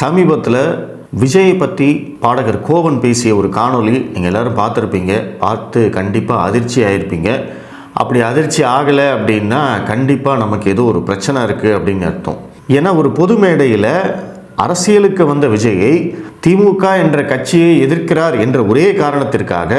சமீபத்தில் விஜயை பற்றி பாடகர் கோவன் பேசிய ஒரு காணொளி நீங்கள் எல்லாரும் பார்த்துருப்பீங்க. பார்த்து கண்டிப்பாக அதிர்ச்சி ஆகிருப்பீங்க அப்படி அதிர்ச்சி ஆகலை அப்படின்னா கண்டிப்பாக நமக்கு ஏதோ ஒரு பிரச்சனை இருக்குது அப்படின்னு அர்த்தம். ஏன்னா ஒரு பொது மேடையில் அரசியலுக்கு வந்த விஜயை திமுக என்ற கட்சியை எதிர்க்கிறார் என்ற ஒரே காரணத்திற்காக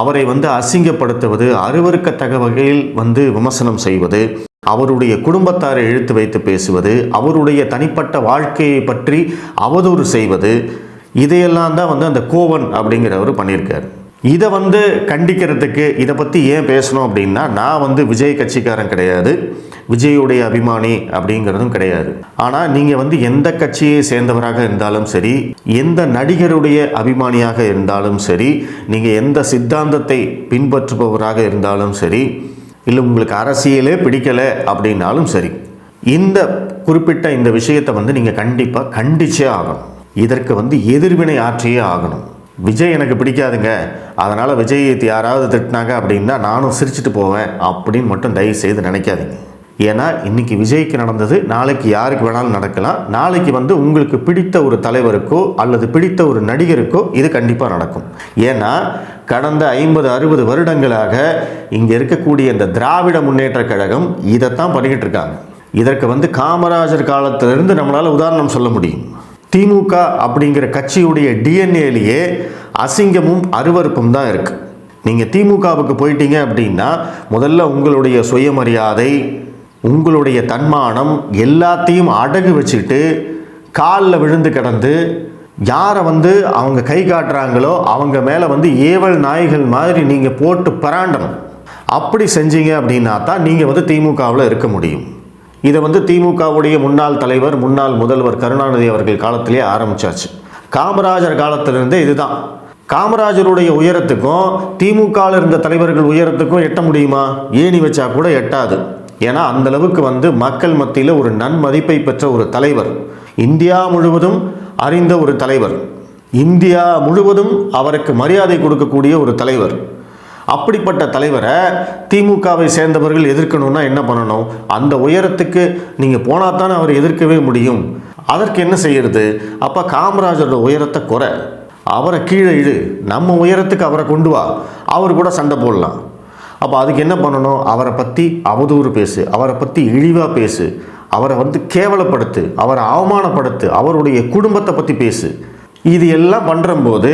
அவரை வந்து அசிங்கப்படுத்துவது அருவருக்கத்தக வகையில் வந்து விமர்சனம் செய்வது. அவருடைய குடும்பத்தாரை இழுத்து வைத்து பேசுவது அவருடைய தனிப்பட்ட வாழ்க்கையை பற்றி அவதூறு செய்வது இதையெல்லாம் தான் வந்து அந்த கோவன் அப்படிங்கிறவர் பண்ணியிருக்காரு. இதை வந்து கண்டிக்கிறதுக்கு இதை பற்றி ஏன் பேசணும் அப்படின்னா நான் வந்து விஜய் கட்சிக்காரன் கிடையாது விஜயுடைய அபிமானி அப்படிங்கிறதும் கிடையாது. ஆனால் நீங்கள் வந்து எந்த கட்சியை சேர்ந்தவராக இருந்தாலும் சரி எந்த நடிகருடைய அபிமானியாக இருந்தாலும் சரி நீங்கள் எந்த சித்தாந்தத்தை பின்பற்றுபவராக இருந்தாலும் சரி இல்லை உங்களுக்கு அரசியலே பிடிக்கலை அப்படின்னாலும் சரி இந்த குறிப்பிட்ட இந்த விஷயத்தை வந்து நீங்கள் கண்டிப்பாக கண்டிச்சே ஆகணும். இதற்கு வந்து எதிர்வினை ஆற்றியே ஆகணும். விஜய் எனக்கு பிடிக்காதுங்க. அதனால் விஜய் யாராவது திட்டினாங்க அப்படின்னா நானும் சிரிச்சிட்டு போவேன் அப்படின்னு மட்டும் தயவு செய்து நினைக்காதீங்க. ஏன்னா இன்னைக்கு விஜய்க்கு நடந்தது நாளைக்கு யாருக்கு வேணாலும் நடக்கலாம். நாளைக்கு வந்து உங்களுக்கு பிடித்த ஒரு தலைவருக்கோ அல்லது பிடித்த ஒரு நடிகருக்கோ இது கண்டிப்பாக நடக்கும். ஏன்னா கடந்த ஐம்பது அறுபது வருடங்களாக இங்கே இருக்கக்கூடிய இந்த திராவிட முன்னேற்ற கழகம் இதைத்தான் பண்ணிக்கிட்டு இருக்காங்க. இதற்கு வந்து காமராஜர் காலத்திலிருந்து நம்மளால் உதாரணம் சொல்ல முடியும். திமுக அப்படிங்கிற கட்சியுடைய டிஎன்ஏலேயே அசிங்கமும் அருவறுப்பும் தான் இருக்குது நீங்கள் திமுகவுக்கு போயிட்டீங்க அப்படின்னா முதல்ல உங்களுடைய சுயமரியாதை உங்களுடைய தன்மானம் எல்லாத்தையும் அடகு வச்சுட்டு காலில் விழுந்து கிடந்து யாரை வந்து அவங்க கை காட்டுறாங்களோ அவங்க மேலே வந்து ஏவல் நாய்கள் மாதிரி நீங்கள் போட்டு பராண்டணும் அப்படி செஞ்சீங்க அப்படின்னா தான் நீங்கள் வந்து திமுகவில் இருக்க முடியும். இதை வந்து திமுகவுடைய முன்னாள் தலைவர் முன்னாள் முதல்வர் கருணாநிதி அவர்கள் காலத்திலே ஆரம்பிச்சாச்சு. காமராஜர் காலத்திலிருந்தே இதுதான். காமராஜருடைய உயரத்துக்கும் திமுகவில் இருந்த தலைவர்கள் உயரத்துக்கும் எட்ட முடியுமா? ஏணி வச்சா கூட எட்டாது. ஏன்னா அந்த அளவுக்கு வந்து மக்கள் மத்தியில் ஒரு நன்மதிப்பை பெற்ற ஒரு தலைவர். இந்தியா முழுவதும் அறிந்த ஒரு தலைவர். இந்தியா முழுவதும் அவருக்கு மரியாதை கொடுக்கக்கூடிய ஒரு தலைவர். அப்படிப்பட்ட தலைவரை திமுகவை சேர்ந்தவர்கள் எதிர்க்கணும்னா என்ன பண்ணணும்? அந்த உயரத்துக்கு நீங்கள் போனால் தானே அவர் எதிர்க்கவே முடியும். அதற்கு என்ன செய்யறது? அப்போ காமராஜரோட உயரத்தை குறை. அவரை கீழே இழு. நம்ம உயரத்துக்கு அவரை கொண்டு வா. அவர் கூட சண்டை போடலாம். அப்போ அதுக்கு என்ன பண்ணணும்? அவரை பற்றி அவதூறு பேசு. அவரை பற்றி இழிவாக பேசு. அவரை வந்து கேவலப்படுத்து. அவரை அவமானப்படுத்து. அவருடைய குடும்பத்தை பற்றி பேசு. இது எல்லாம் பண்ணுறம்போது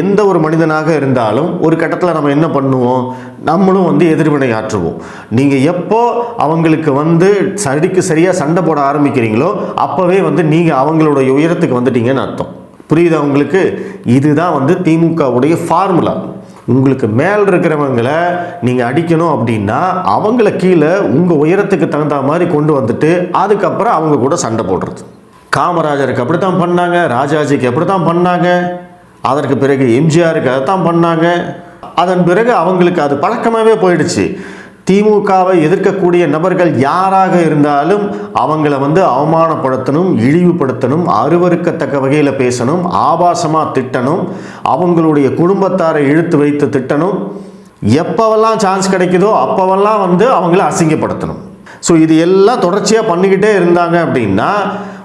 எந்த ஒரு மனிதனாக இருந்தாலும் ஒரு கட்டத்தில் நம்ம என்ன பண்ணுவோம்? நம்மளும் வந்து எதிர்வினை ஆற்றுவோம். நீங்கள் எப்போ அவங்களுக்கு வந்து சரிக்கு சரியாக சண்டை போட ஆரம்பிக்கிறீங்களோ அப்போவே வந்து நீங்கள் அவங்களுடைய உயரத்துக்கு வந்துட்டீங்கன்னு அர்த்தம். புரியுதா உங்களுக்கு? இதுதான் வந்து திமுகவுடைய ஃபார்முலா உங்களுக்கு மேல் இருக்கிறவங்களை நீங்கள் அடிக்கணும் அப்படின்னா அவங்கள கீழே உங்கள் உயரத்துக்கு தகுந்த மாதிரி கொண்டு வந்துட்டு அதுக்கப்புறம் அவங்க கூட சண்டை போடுறது. காமராஜருக்கு அப்படி தான் பண்ணாங்க ராஜாஜிக்கு அப்படித்தான் பண்ணாங்க அதற்கு பிறகு எம்ஜிஆருக்கு அதை தான் பண்ணாங்க. அதன் பிறகு அவங்களுக்கு அது பழக்கமாகவே போயிடுச்சு. திமுகவை எதிர்க்கக்கூடிய நபர்கள் யாராக இருந்தாலும் அவங்கள வந்து அவமானப்படுத்தணும் இழிவுபடுத்தணும் அருவருக்கத்தக்க வகையில் பேசணும் ஆபாசமாக திட்டணும் அவங்களுடைய குடும்பத்தாரை இழுத்து வைத்து திட்டணும். எப்போவெல்லாம் சான்ஸ் கிடைக்குதோ அப்போவெல்லாம் வந்து அவங்கள அசிங்கப்படுத்தணும். ஸோ இது எல்லாம் தொடர்ச்சியாக பண்ணிக்கிட்டே இருந்தாங்க அப்படின்னா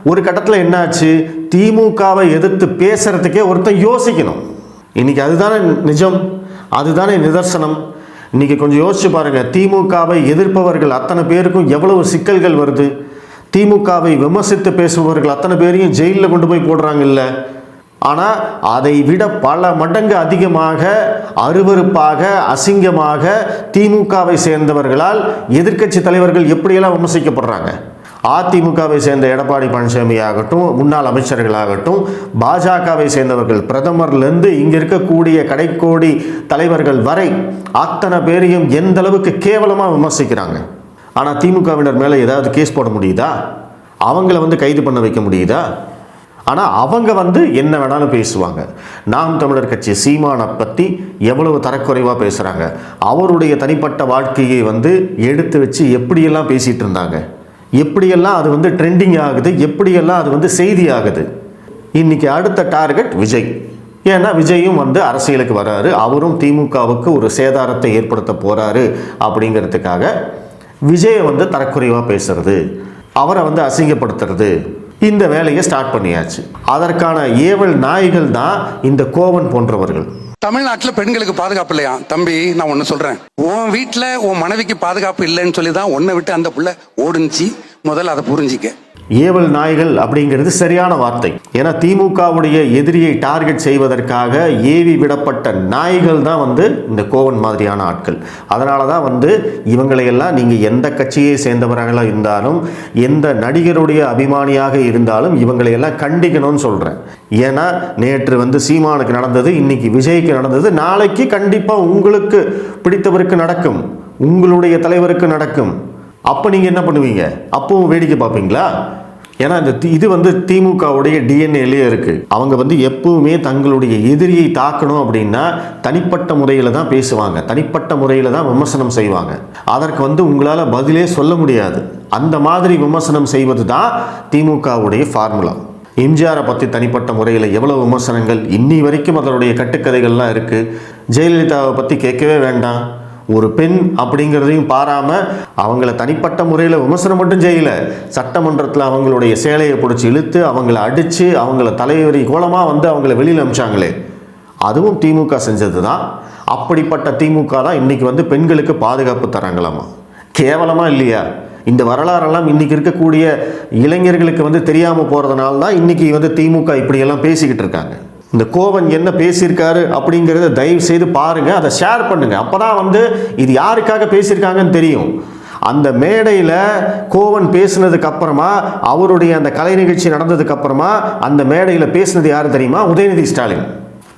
ஒரு கட்டத்தில் என்னாச்சு? திமுகவை எதிர்த்து பேசுகிறதுக்கே ஒருத்தன் யோசிக்கணும். இன்றைக்கி அதுதானே நிஜம். அதுதானே நிதர்சனம். இன்னைக்கு கொஞ்சம் யோசிச்சு பாருங்கள் திமுகவை எதிர்ப்பவர்கள் அத்தனை பேருக்கும் எவ்வளவு சிக்கல்கள் வருது? திமுகவை விமர்சித்து பேசுபவர்கள் அத்தனை பேரையும் ஜெயிலில் கொண்டு போய் போடுறாங்கல்ல. ஆனால் அதை விட பல மடங்கு அதிகமாக அருவருப்பாக அசிங்கமாக திமுகவை சேர்ந்தவர்களால் எதிர்க்கட்சி தலைவர்கள் எப்படியெல்லாம் விமர்சிக்கப்படுறாங்க? அதிமுகவை சேர்ந்த எடப்பாடி பழனிசாமி ஆகட்டும் முன்னாள் அமைச்சர்களாகட்டும் பாஜகவை சேர்ந்தவர்கள் பிரதமர்லேருந்து இங்கே இருக்கக்கூடிய கடைக்கோடி தலைவர்கள் வரை அத்தனை பேரையும் எந்த அளவுக்கு கேவலமாக விமர்சிக்கிறாங்க? ஆனால் திமுகவினர் மேலே ஏதாவது கேஸ் போட முடியுதா? அவங்கள வந்து கைது பண்ண வைக்க முடியுதா? ஆனால் அவங்க வந்து என்ன வேணாலும் பேசுவாங்க. நாம் தமிழர் கட்சி சீமானை பற்றி எவ்வளவு தரக்குறைவாக பேசுகிறாங்க அவருடைய தனிப்பட்ட வாழ்க்கையை வந்து எடுத்து வச்சு எப்படியெல்லாம் பேசிகிட்டு இருந்தாங்க? எப்படியெல்லாம் அது வந்து ட்ரெண்டிங் ஆகுது எப்படியெல்லாம் அது வந்து செய்தி ஆகுது. இன்னைக்கு அடுத்த டார்கெட் விஜய். ஏன்னா விஜயும் வந்து அரசியலுக்கு வராரு அவரும் திமுகவுக்கு ஒரு சேதாரத்தை ஏற்படுத்த போகிறாரு அப்படிங்கிறதுக்காக விஜயை வந்து தரக்குறைவாக பேசுறது அவரை வந்து அசிங்கப்படுத்துறது இந்த வேலையை ஸ்டார்ட் பண்ணியாச்சு. அதற்கான ஏவல் நாய்கள் தான் இந்த கோவன் போன்றவர்கள். தமிழ்நாட்டில் பெண்களுக்கு பாதுகாப்பு இல்லையா? தம்பி நான் ஒன்று சொல்றேன். உன் வீட்டில் உன் மனைவிக்கு பாதுகாப்பு இல்லைன்னு சொல்லி தான் உன்னை விட்டு அந்த புள்ள ஓடுனுச்சு. முதல்ல அதை புரிஞ்சிக்க. ஏவல் நாய்கள் அப்படிங்கிறது சரியான வார்த்தை. ஏன்னா திமுகவுடைய எதிரியை டார்கெட் செய்வதற்காக ஏவி விடப்பட்ட நாய்கள் தான் வந்து இந்த கோவன் மாதிரியான ஆட்கள். அதனால தான் வந்து இவங்களையெல்லாம் நீங்கள் எந்த கட்சியை சேர்ந்தவர்களாக இருந்தாலும் எந்த நடிகருடைய அபிமானியாக இருந்தாலும் இவங்களையெல்லாம் கண்டிக்கணும்னு சொல்கிறேன் ஏன்னா நேற்று வந்து சீமானுக்கு நடந்தது இன்னைக்கு விஜய்க்கு நடந்தது நாளைக்கு கண்டிப்பாக உங்களுக்கு பிடித்தவருக்கு நடக்கும். உங்களுடைய தலைவருக்கு நடக்கும். அப்போ நீங்கள் என்ன பண்ணுவீங்க? அப்பவும் வேடிக்கை பார்ப்பீங்களா? ஏன்னா இந்த தி- இது வந்து திமுகவுடைய டிஎன்ஏலேயே இருக்குது அவங்க வந்து எப்பவுமே தங்களுடைய எதிரியை தாக்கணும் அப்படின்னா தனிப்பட்ட முறையில் தான் பேசுவாங்க. தனிப்பட்ட முறையில் தான் விமர்சனம் செய்வாங்க. அதற்கு வந்து உங்களால் பதிலே சொல்ல முடியாது. அந்த மாதிரி விமர்சனம் செய்வது தான் திமுகவுடைய ஃபார்முலா எம்ஜிஆரை பற்றி தனிப்பட்ட முறையில் எவ்வளோ விமர்சனங்கள்? இன்னி வரைக்கும் அதனுடைய கட்டுக்கதைகள்லாம் இருக்குது ஜெயலலிதாவை பற்றி கேட்கவே வேண்டாம். ஒரு பெண் அப்படிங்கிறதையும் பாராமல் அவங்கள தனிப்பட்ட முறையில் விமர்சனம் மட்டும் செய்யலை. சட்டமன்றத்தில் அவங்களுடைய சேலையை பிடிச்சி இழுத்து அவங்கள அடித்து அவங்கள தலைவரி கோலமாக வந்து அவங்கள வெளியில் அமிச்சாங்களே. அதுவும் திமுக செஞ்சது தான் அப்படிப்பட்ட திமுக தான் இன்றைக்கி வந்து பெண்களுக்கு பாதுகாப்பு தராங்களாமா? கேவலமாக இல்லையா? இந்த வரலாறெல்லாம் இன்னைக்கு இருக்கக்கூடிய இளைஞர்களுக்கு வந்து தெரியாமல் போகிறதுனால தான் இன்னைக்கு வந்து திமுக இப்படியெல்லாம் பேசிக்கிட்டு இருக்காங்க. இந்த கோவன் என்ன பேசியிருக்காரு அப்படிங்கிறத தயவு செய்து பாருங்கள் அதை ஷேர் பண்ணுங்கள் அப்போ தான் வந்து இது யாருக்காக பேசியிருக்காங்கன்னு தெரியும். அந்த மேடையில் கோவன் பேசினதுக்கு அப்புறமா அவருடைய அந்த கலை நிகழ்ச்சி நடந்ததுக்கு அப்புறமா அந்த மேடையில் பேசினது யாரு தெரியுமா? உதயநிதி ஸ்டாலின்.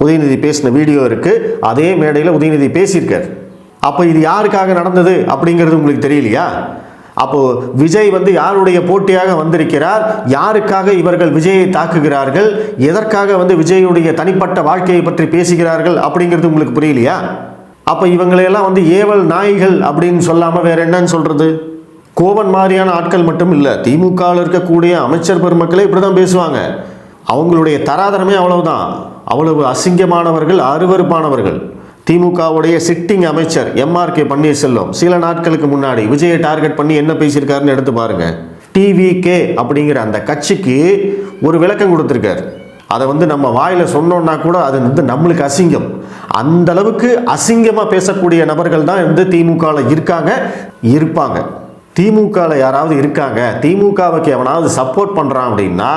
உதயநிதி பேசின வீடியோ இருக்குது அதே மேடையில் உதயநிதி பேசியிருக்கார். அப்போ இது யாருக்காக நடந்தது அப்படிங்கிறது உங்களுக்கு தெரியலையா? அப்போ விஜய் வந்து யாருடைய போட்டியாக வந்திருக்கிறார்? யாருக்காக இவர்கள் விஜயை தாக்குகிறார்கள்? எதற்காக வந்து விஜயுடைய தனிப்பட்ட வாழ்க்கையை பற்றி பேசுகிறார்கள் அப்படிங்கிறது உங்களுக்கு புரியலையா? அப்போ இவங்களையெல்லாம் வந்து ஏவல் நாய்கள் அப்படின்னு சொல்லாமல் வேற என்னன்னு சொல்றது? கோவன் மாதிரியான ஆட்கள் மட்டும் இல்லை திமுகவில் இருக்கக்கூடிய அமைச்சர் பெருமக்களே இப்படி தான் பேசுவாங்க. அவங்களுடைய தராதரமே அவ்வளவுதான். அவ்வளவு அசிங்கமானவர்கள் அருவறுப்பானவர்கள் திமுகவுடைய சிட்டிங் அமைச்சர் எம்ஆர் கே பன்னீர்செல்வம். சில நாட்களுக்கு முன்னாடி விஜயை டார்கெட் பண்ணி என்ன பேசியிருக்காருன்னு எடுத்து பாருங்க. டிவிகே அப்படிங்கிற அந்த கட்சிக்கு ஒரு விளக்கம் கொடுத்துருக்காரு. அதை வந்து நம்ம வாயில சொன்னோம்னா கூட அது வந்து நம்மளுக்கு அசிங்கம். அந்த அளவுக்கு அசிங்கமா பேசக்கூடிய நபர்கள் தான் வந்து திமுகவில் இருக்காங்க இருப்பாங்க. திமுகவில் யாராவது இருக்காங்க திமுகவுக்கு எவனாவது சப்போர்ட் பண்ணுறான் அப்படின்னா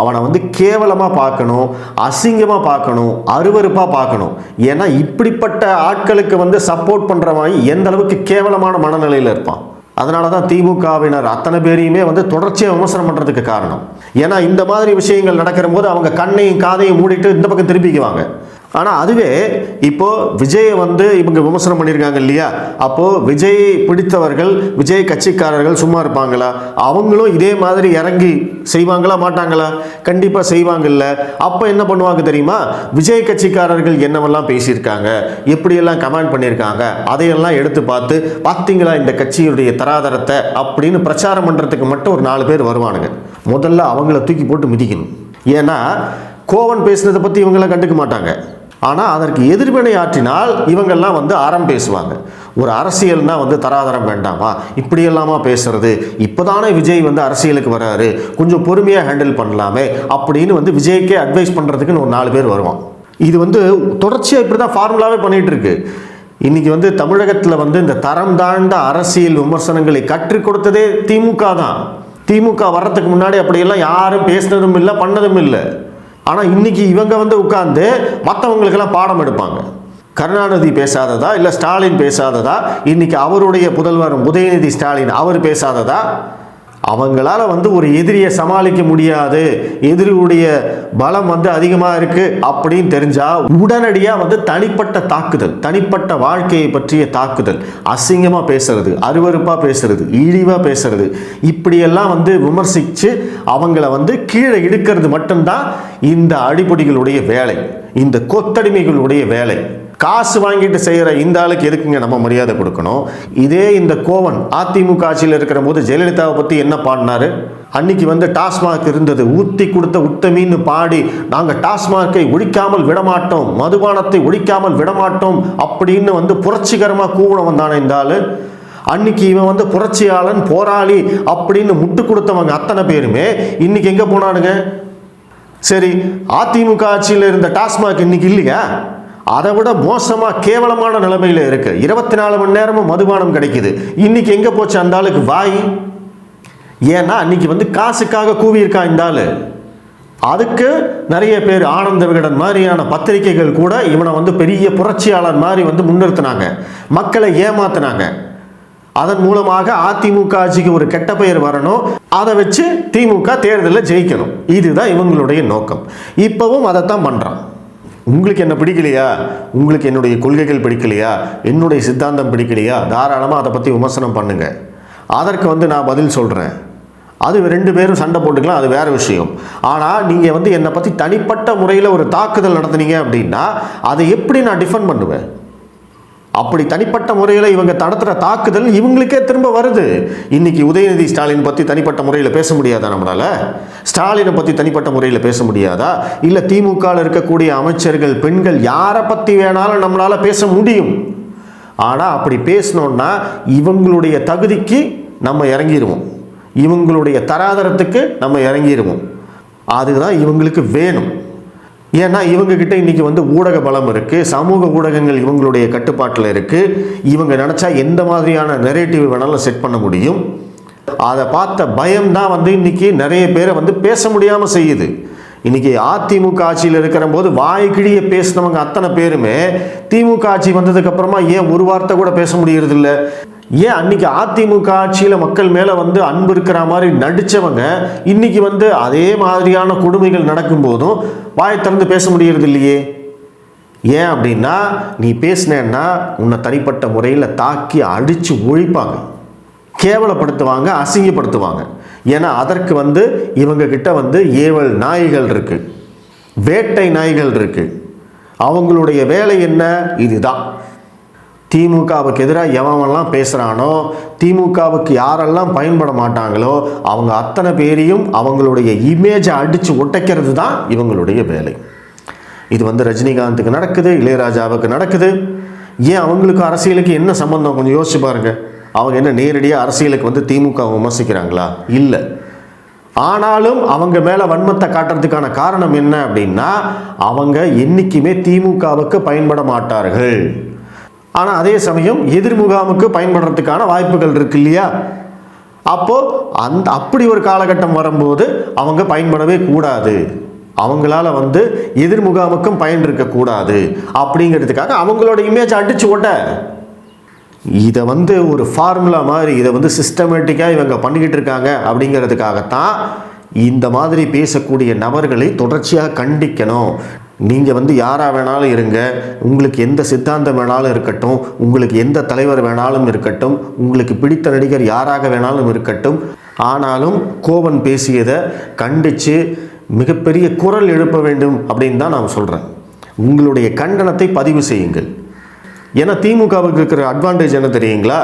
அவனை வந்து கேவலமாக பார்க்கணும் அசிங்கமாக பார்க்கணும் அருவருப்பாக பார்க்கணும். ஏன்னா இப்படிப்பட்ட ஆட்களுக்கு வந்து சப்போர்ட் பண்ணுறவன் எந்த அளவுக்கு கேவலமான மனநிலையில் இருப்பான். அதனால தான் திமுகவினர் அத்தனை பேரையுமே வந்து தொடர்ச்சியாக விமர்சனம் பண்ணுறதுக்கு காரணம். ஏன்னா இந்த மாதிரி விஷயங்கள் நடக்கிற போது அவங்க கண்ணையும் காதையும் மூடிட்டு இந்த பக்கம் திருப்பிக்குவாங்க. ஆனால் அதுவே இப்போது விஜயை வந்து இவங்க விமர்சனம் பண்ணியிருக்காங்க இல்லையா? அப்போது விஜயை பிடித்தவர்கள் விஜய் கட்சிக்காரர்கள் சும்மா இருப்பாங்களா? அவங்களும் இதே மாதிரி இறங்கி செய்வாங்களா மாட்டாங்களா? கண்டிப்பாக செய்வாங்கல்ல. அப்போ என்ன பண்ணுவாங்க தெரியுமா? விஜய் கட்சிக்காரர்கள் என்னவெல்லாம் பேசியிருக்காங்க? எப்படியெல்லாம் கமெண்ட் பண்ணியிருக்காங்க? அதையெல்லாம் எடுத்து பார்த்து பார்த்தீங்களா இந்த கட்சியுடைய தராதரத்தை? அப்படின்னு பிரச்சாரம் பண்ணுறதுக்கு மட்டும் ஒரு நாலு பேர் வருவானுங்க. முதல்ல அவங்கள தூக்கி போட்டு மிதிக்கணும். ஏன்னா கோவன் பேசுனதை பற்றி இவங்களாம் கண்டுக்க மாட்டாங்க. ஆனால் அதற்கு எதிர்வினை ஆற்றினால் இவங்கெல்லாம் வந்து அறம் பேசுவாங்க. ஒரு அரசியல்னால் வந்து தராதரம் வேண்டாமா? இப்படியெல்லாமா பேசுறது? இப்போதானே விஜய் வந்து அரசியலுக்கு வராரு. கொஞ்சம் பொறுமையாக ஹேண்டில் பண்ணலாமே அப்படின்னு வந்து விஜய்க்கே அட்வைஸ் பண்ணுறதுக்குன்னு ஒரு நாலு பேர் வருவான். இது வந்து தொடர்ச்சியாக இப்படி தான் ஃபார்முலாவே பண்ணிகிட்டு இருக்கு வந்து தமிழகத்தில் வந்து இந்த தரம் தாழ்ந்த அரசியல் விமர்சனங்களை கற்றுக் கொடுத்ததே திமுக தான் திமுக வர்றதுக்கு முன்னாடி அப்படியெல்லாம் யாரும் பேசினதும் இல்லை பண்ணதும் இல்லை. ஆனால் இன்றைக்கி இவங்க வந்து உட்காந்து மற்றவங்களுக்கெல்லாம் பாடம் எடுப்பாங்க. கருணாநிதி பேசாததா? இல்லை ஸ்டாலின் பேசாததா? இன்றைக்கி அவருடைய புதல்வர் உதயநிதி ஸ்டாலின் அவர் பேசாததா? அவங்களால வந்து ஒரு எதிரியை சமாளிக்க முடியாது. எதிரியுடைய பலம் வந்து அதிகமாக இருக்கு அப்படின்னு தெரிஞ்சா உடனடியாக வந்து தனிப்பட்ட தாக்குதல் தனிப்பட்ட வாழ்க்கையை பற்றிய தாக்குதல். அசிங்கமாக பேசுறது அருவருப்பாக பேசுறது இழிவாக பேசுறது. இப்படியெல்லாம் வந்து விமர்சித்து அவங்கள வந்து கீழே இழுக்கிறது மட்டும்தான் இந்த அடிப்படைகளுடைய வேலை இந்த கொத்தடிமைகளுடைய வேலை. காசு வாங்கிட்டு செய்கிற இந்த ஆளுக்கு எதுக்குங்க நம்ம மரியாதை கொடுக்கணும்? இதே இந்த கோவன் அதிமுக ஆட்சியில் இருக்கிற போது ஜெயலலிதாவை பற்றி என்ன பாடினாரு? அன்னைக்கு வந்து டாஸ்மாக் இருந்தது. ஊத்தி கொடுத்த உத்தமின்னு பாடி நாங்கள் டாஸ்மார்க்கை ஒழிக்காமல் விடமாட்டோம் மதுபானத்தை ஒழிக்காமல் விடமாட்டோம் அப்படின்னு வந்து புரட்சிகரமாக கூவணம் வந்தானே இந்த ஆள்? அன்னைக்கு இவன் வந்து புரட்சியாளன் போராளி அப்படின்னு முட்டு கொடுத்தவங்க அத்தனை பேருமே இன்னைக்கு எங்கே போனானுங்க? சரி அதிமுக ஆட்சியில் இருந்த டாஸ்மாக் இன்னைக்கு இல்லையா? அதை விட மோசமாக கேவலமான நிலைமையில் இருக்குது இருபத்தி நாலு மணி நேரமும் மதுபானம் கிடைக்குது. இன்னைக்கு எங்கே போச்சு அந்த ஆளுக்கு? வாய். ஏன்னா அன்னைக்கு வந்து காசுக்காக கூவியிருக்கா இந்த ஆள்? அதுக்கு நிறைய பேர் ஆனந்த விகடன் மாதிரியான பத்திரிகைகள் கூட இவனை வந்து பெரிய புரட்சியாளர் மாதிரி வந்து முன்னிறுத்தினாங்க. மக்களை ஏமாத்தினாங்க. அதன் மூலமாக அதிமுக ஆட்சிக்கு ஒரு கெட்ட பெயர் வரணும். அதை வச்சு திமுக தேர்தலில் ஜெயிக்கணும். இதுதான் இவங்களுடைய நோக்கம். இப்போவும் அதைத்தான் பண்ணுறான் உங்களுக்கு என்ன பிடிக்கலையா? உங்களுக்கு என்னுடைய கொள்கைகள் பிடிக்கலையா? என்னுடைய சித்தாந்தம் பிடிக்கலையா? தாராளமாக அதை பற்றி விமர்சனம் பண்ணுங்க. அதற்கு வந்து நான் பதில் சொல்கிறேன் அது ரெண்டு பேரும் சண்டை போட்டுக்கலாம் அது வேறு விஷயம். ஆனால் நீங்கள் வந்து என்னை பற்றி தனிப்பட்ட முறையில் ஒரு தாக்குதல் நடத்துனீங்க அப்படின்னா அதை எப்படி நான் டிஃபெண்ட் பண்ணுவேன்? அப்படி தனிப்பட்ட முறையில் இவங்க நடத்துகிற தாக்குதல் இவங்களுக்கே திரும்ப வருது. இன்னைக்கு உதயநிதி ஸ்டாலின் பற்றி தனிப்பட்ட முறையில் பேச முடியாதா நம்மளால்? ஸ்டாலினை பற்றி தனிப்பட்ட முறையில் பேச முடியாதா? இல்லை திமுகவில் இருக்கக்கூடிய அமைச்சர்கள் பெண்கள் யாரை பற்றி வேணாலும் நம்மளால் பேச முடியும். ஆனால் அப்படி பேசினோன்னா இவங்களுடைய தகுதிக்கு நம்ம இறங்கிடுவோம் இவங்களுடைய தராதரத்துக்கு நம்ம இறங்கிடுவோம் அதுதான் இவங்களுக்கு வேணும். ஏன்னா இவங்கக்கிட்ட இன்றைக்கி வந்து ஊடக பலம் இருக்குது சமூக ஊடகங்கள் இவங்களுடைய கட்டுப்பாட்டில் இருக்குது இவங்க நினச்சா எந்த மாதிரியான நெரேட்டிவ் வேணாலும் செட் பண்ண முடியும். அதை பார்த்த பயம் தான் வந்து இன்றைக்கி நிறைய பேரை வந்து பேச முடியாமல் செய்யுது. இன்னைக்கு அதிமுக ஆட்சியில் இருக்கிற போது வாய்க்கிழிய பேசினவங்க அத்தனை பேருமே திமுக ஆட்சி வந்ததுக்கப்புறமா ஏன் ஒரு வார்த்தை கூட பேச முடியறது ஏன் அன்னைக்கு அதிமுக ஆட்சியில் மக்கள் மேலே வந்து அன்பு இருக்கிற மாதிரி நடித்தவங்க இன்னைக்கு வந்து அதே மாதிரியான கொடுமைகள் நடக்கும்போதும் வாயை திறந்து பேச முடியறது இல்லையே? ஏன் அப்படின்னா நீ பேசினேன்னா உன்னை தனிப்பட்ட முறையில் தாக்கி அடித்து ஒழிப்பாங்க. கேவலப்படுத்துவாங்க அசிங்கப்படுத்துவாங்க. ஏன்னா அதற்கு வந்து இவங்க கிட்ட வந்து ஏவல் நாய்கள் இருக்குது வேட்டை நாய்கள் இருக்குது அவங்களுடைய வேலை என்ன? இதுதான். திமுகவுக்கு எதிராக எவன்லாம் பேசுகிறானோ திமுகவுக்கு யாரெல்லாம் பயன்பட மாட்டாங்களோ அவங்க அத்தனை பேரையும் அவங்களுடைய இமேஜை அடித்து ஒட்டைக்கிறது தான் இவங்களுடைய வேலை. இது வந்து ரஜினிகாந்துக்கு நடக்குது இளையராஜாவுக்கு நடக்குது. ஏன் அவங்களுக்கு அரசியலுக்கு என்ன சம்பந்தம்? கொஞ்சம் யோசிச்சு பாருங்க. அவங்க என்ன நேரடியாக அரசியலுக்கு வந்து திமுக விமர்சிக்கிறாங்களா? இல்லை. ஆனாலும் அவங்க மேலே வன்மத்தை காட்டுறதுக்கான காரணம் என்ன அப்படின்னா அவங்க என்றைக்குமே திமுகவுக்கு பயன்பட மாட்டார்கள். ஆனால் அதே சமயம் எதிர்முகாமுக்கு பயன்படுறதுக்கான வாய்ப்புகள் இருக்கு இல்லையா? அப்போ அந்த அப்படி ஒரு காலகட்டம் வரும்போது அவங்க பயன்படவே கூடாது. அவங்களால வந்து எதிர்முகாமுக்கும் பயன் இருக்கக்கூடாது அப்படிங்கிறதுக்காக அவங்களோட இமேஜ் அடிச்சு ஓட்ட. இதை வந்து ஒரு ஃபார்முலா மாதிரி இதை வந்து சிஸ்டமேட்டிக்காக இவங்க பண்ணிக்கிட்டு இருக்காங்க அப்படிங்கிறதுக்காகத்தான் இந்த மாதிரி பேசக்கூடிய நபர்களை தொடர்ச்சியாக கண்டிக்கணும். நீங்கள் வந்து யாராக வேணாலும் இருங்க. உங்களுக்கு எந்த சித்தாந்தம் வேணாலும் இருக்கட்டும். உங்களுக்கு எந்த தலைவர் வேணாலும் இருக்கட்டும். உங்களுக்கு பிடித்த நடிகர் யாராக வேணாலும் இருக்கட்டும். ஆனாலும் கோவன் பேசியதை கண்டித்து மிகப்பெரிய குரல் எழுப்ப வேண்டும் அப்படின்னு தான் நான் சொல்கிறேன் உங்களுடைய கண்டனத்தை பதிவு செய்யுங்கள். ஏன்னா திமுகவுக்கு இருக்கிற அட்வான்டேஜ் என்ன தெரியுங்களா?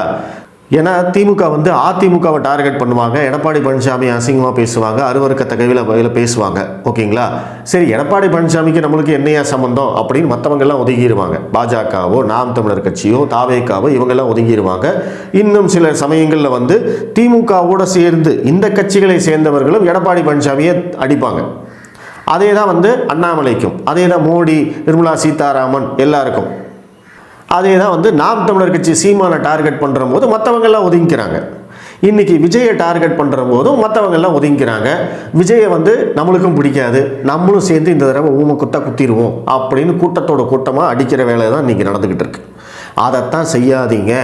ஏன்னா திமுக வந்து அதிமுகவை டார்கெட் பண்ணுவாங்க. எடப்பாடி பழனிசாமி அசிங்கமாக பேசுவாங்க. அருவருக்கத்தகையில் வகையில் பேசுவாங்க. ஓகேங்களா? சரி எடப்பாடி பழனிசாமிக்கு நம்மளுக்கு என்னையா சம்மந்தம் அப்படின்னு மற்றவங்கெல்லாம் ஒதுங்கிடுவாங்க பாஜகவோ நாம் தமிழர் கட்சியோ தாவேக்காவோ இவங்கெல்லாம் ஒதுங்கிடுவாங்க இன்னும் சில சமயங்களில் வந்து திமுகவோட சேர்ந்து இந்த கட்சிகளை சேர்ந்தவர்களும் எடப்பாடி பழனிசாமியை அடிப்பாங்க. அதே தான் வந்து அண்ணாமலைக்கும். அதே தான் மோடி நிர்மலா சீதாராமன் எல்லாருக்கும். அதே தான் வந்து நாம் தமிழர் கட்சி சீமானை டார்கெட் பண்ணுற போது மற்றவங்கெல்லாம் ஒதுங்கிக்கிறாங்க. இன்றைக்கி விஜயை டார்கெட் பண்ணுற போதும் மற்றவங்கெல்லாம் ஒதுங்கிக்கிறாங்க. விஜயை வந்து நம்மளுக்கும் பிடிக்காது நம்மளும் சேர்ந்து இந்த தடவை ஊமை குத்தா குத்திடுவோம் அப்படின்னு கூட்டத்தோட கூட்டமாக அடிக்கிற வேலை தான் இன்றைக்கி நடந்துக்கிட்டு இருக்கு. அதைத்தான் செய்யாதீங்க.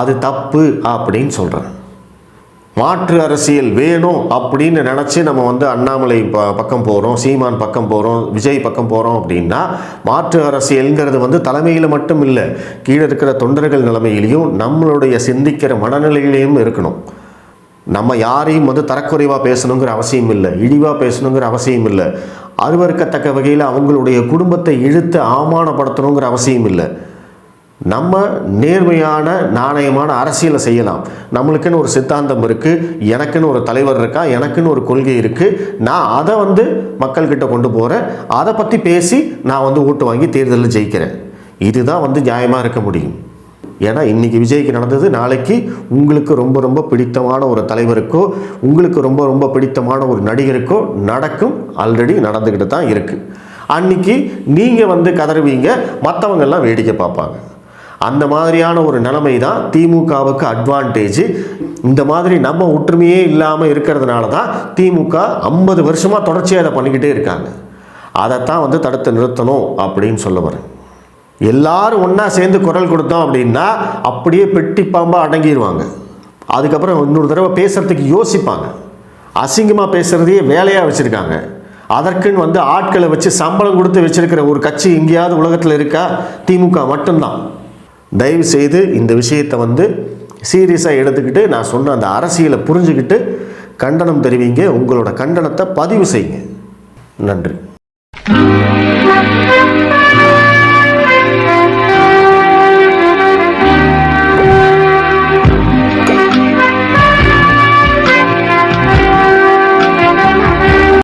அது தப்பு அப்படின்னு சொல்கிறேன் மாற்று அரசியல் வேணும் அப்படின்னு நினச்சி நம்ம வந்து அண்ணாமலை ப பக்கம் போகிறோம் சீமான் பக்கம் போகிறோம் விஜய் பக்கம் போகிறோம் அப்படின்னா மாற்று அரசியல்ங்கிறது வந்து தலைமையில் மட்டும் இல்லை கீழே இருக்கிற தொண்டர்கள் நிலைமையிலையும் நம்மளுடைய சிந்திக்கிற மனநிலையிலையும் இருக்கணும். நம்ம யாரையும் வந்து தரக்குறைவாக பேசணுங்கிற அவசியம் இல்லை இழிவாக பேசணுங்கிற அவசியம் இல்லை அருவருக்கத்தக்க வகையில் அவங்களுடைய குடும்பத்தை இழுத்து அவமானப்படுத்தணுங்கிற அவசியம் இல்லை. நம்ம நேர்மையான நாணயமான அரசியலை செய்யலாம். நம்மளுக்குன்னு ஒரு சித்தாந்தம் இருக்குது எனக்குன்னு ஒரு தலைவர் இருக்கா எனக்குன்னு ஒரு கொள்கை இருக்குது நான் அதை வந்து மக்கள்கிட்ட கொண்டு போகிறேன் அதை பற்றி பேசி நான் வந்து ஓட்டு வாங்கி தேர்தலில் ஜெயிக்கிறேன். இதுதான் வந்து நியாயமாக இருக்க முடியும். ஏன்னா இன்றைக்கி விஜய்க்கு நடந்தது நாளைக்கு உங்களுக்கு ரொம்ப ரொம்ப பிடித்தமான ஒரு தலைவருக்கோ உங்களுக்கு ரொம்ப ரொம்ப பிடித்தமான ஒரு நடிகருக்கோ நடக்கும் ஆல்ரெடி நடந்துக்கிட்டு தான் இருக்குது அன்னைக்கு நீங்கள் வந்து கதறுவீங்க மற்றவங்கெல்லாம் வேடிக்கை பார்ப்பாங்க. அந்த மாதிரியான ஒரு நிலைமை தான் திமுகவுக்கு அட்வான்டேஜ் இந்த மாதிரி நம்ம ஒற்றுமையே இல்லாமல் இருக்கிறதுனால தான் திமுக ஐம்பது வருஷமாக தொடர்ச்சியாக அதை பண்ணிக்கிட்டே இருக்காங்க. அதைத்தான் வந்து தடுத்து நிறுத்தணும் அப்படின்னு சொல்ல வரேன். எல்லாரும் ஒன்றா சேர்ந்து குரல் கொடுத்தோம் அப்படின்னா அப்படியே பெட்டி பாம்பாக அடங்கிடுவாங்க அதுக்கப்புறம் இன்னொரு தடவை பேசுகிறதுக்கு யோசிப்பாங்க. அசிங்கமாக பேசுகிறதையே வேலையாக வச்சுருக்காங்க. அதற்குன்னு வந்து ஆட்களை வச்சு சம்பளம் கொடுத்து வச்சுருக்கிற ஒரு கட்சி எங்கேயாவது உலகத்தில் இருக்கா? திமுக மட்டும்தான். தயவு செய்து இந்த விஷயத்தை வந்து சீரியஸாக எடுத்துக்கிட்டு நான் சொன்ன அந்த அரசியலை புரிஞ்சுக்கிட்டு கண்டனம் தெரிவிங்க. உங்களோட கண்டனத்தை பதிவு செய்யுங்க. நன்றி.